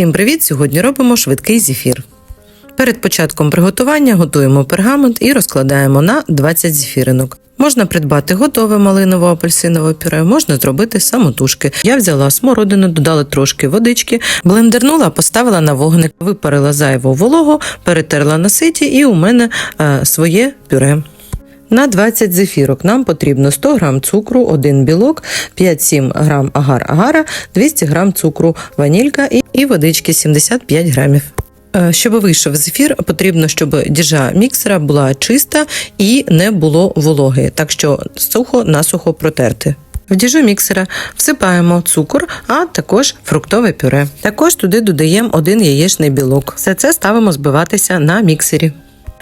Всім привіт! Сьогодні робимо швидкий зефір. Перед початком приготування готуємо пергамент і розкладаємо на 20 зефіринок. Можна придбати готове малиново-апельсинове пюре, можна зробити самотужки. Я взяла смородину, додала трошки водички, блендернула, поставила на вогник, випарила зайву вологу, перетерла на ситі, і у мене е, своє пюре. На 20 зефірок нам потрібно 100 г цукру, 1 білок, 5-7 г агар-агара, 200 г цукру, ванілька і, водички 75 грамів. Е, Щоб вийшов зефір, потрібно, щоб діжа міксера була чиста і не було вологи, так що сухо насухо протерти. В діжу міксера всипаємо цукор, а також фруктове пюре. Також туди додаємо один яєчний білок. Все це ставимо збиватися на міксері.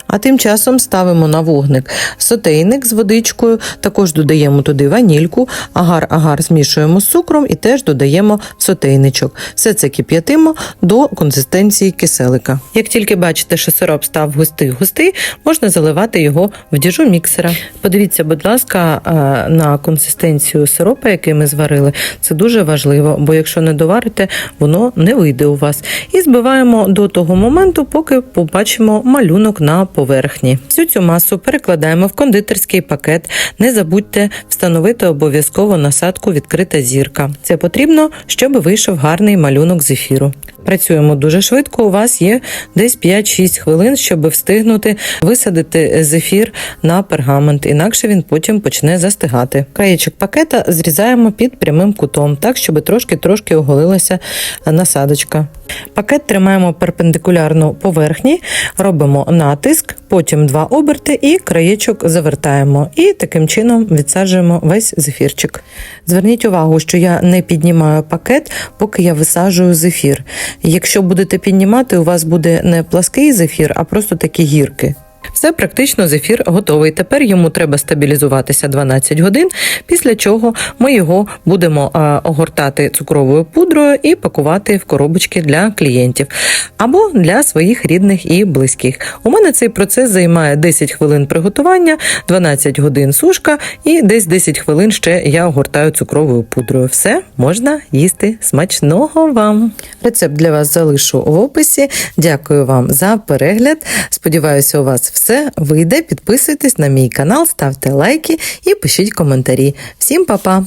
А тим часом ставимо на вогник сотейник з водичкою, також додаємо туди ванільку, агар-агар змішуємо з цукром і теж додаємо сотейничок. Все це кип'ятимо до консистенції киселика. Як тільки бачите, що сироп став густий-густий, можна заливати його в діжу міксера. Подивіться, будь ласка, на консистенцію сиропа, який ми зварили. Це дуже важливо, бо якщо не доварите, воно не вийде у вас. І збиваємо до того моменту, поки побачимо малюнок на поверхні. Всю цю масу перекладаємо в кондитерський пакет. Не забудьте встановити обов'язково насадку відкрита зірка. Це потрібно, щоб вийшов гарний малюнок зефіру. Працюємо дуже швидко. У вас є десь 5-6 хвилин, щоб встигнути висадити зефір на пергамент, інакше він потім почне застигати. Краєчок пакета зрізаємо під прямим кутом, так щоб трошки-трошки оголилася насадочка. Пакет тримаємо перпендикулярно поверхні, робимо натиск, потім два оберти і краєчок завертаємо. І таким чином відсаджуємо весь зефірчик. Зверніть увагу, що я не піднімаю пакет, поки я висаджую зефір. Якщо будете піднімати, у вас буде не плаский зефір, а просто такі гірки. Все практично зефір готовий. Тепер йому треба стабілізуватися 12 годин, після чого ми його будемо е, огортати цукровою пудрою і пакувати в коробочки для клієнтів або для своїх рідних і близьких. У мене цей процес займає 10 хвилин приготування, 12 годин сушка і десь 10 хвилин ще я огортаю цукровою пудрою. Все можна їсти смачного вам. Рецепт для вас залишу в описі. Дякую вам за перегляд. Сподіваюся, у вас все вийде. Підписуйтесь на мій канал, ставте лайки і пишіть коментарі. Всім па-па!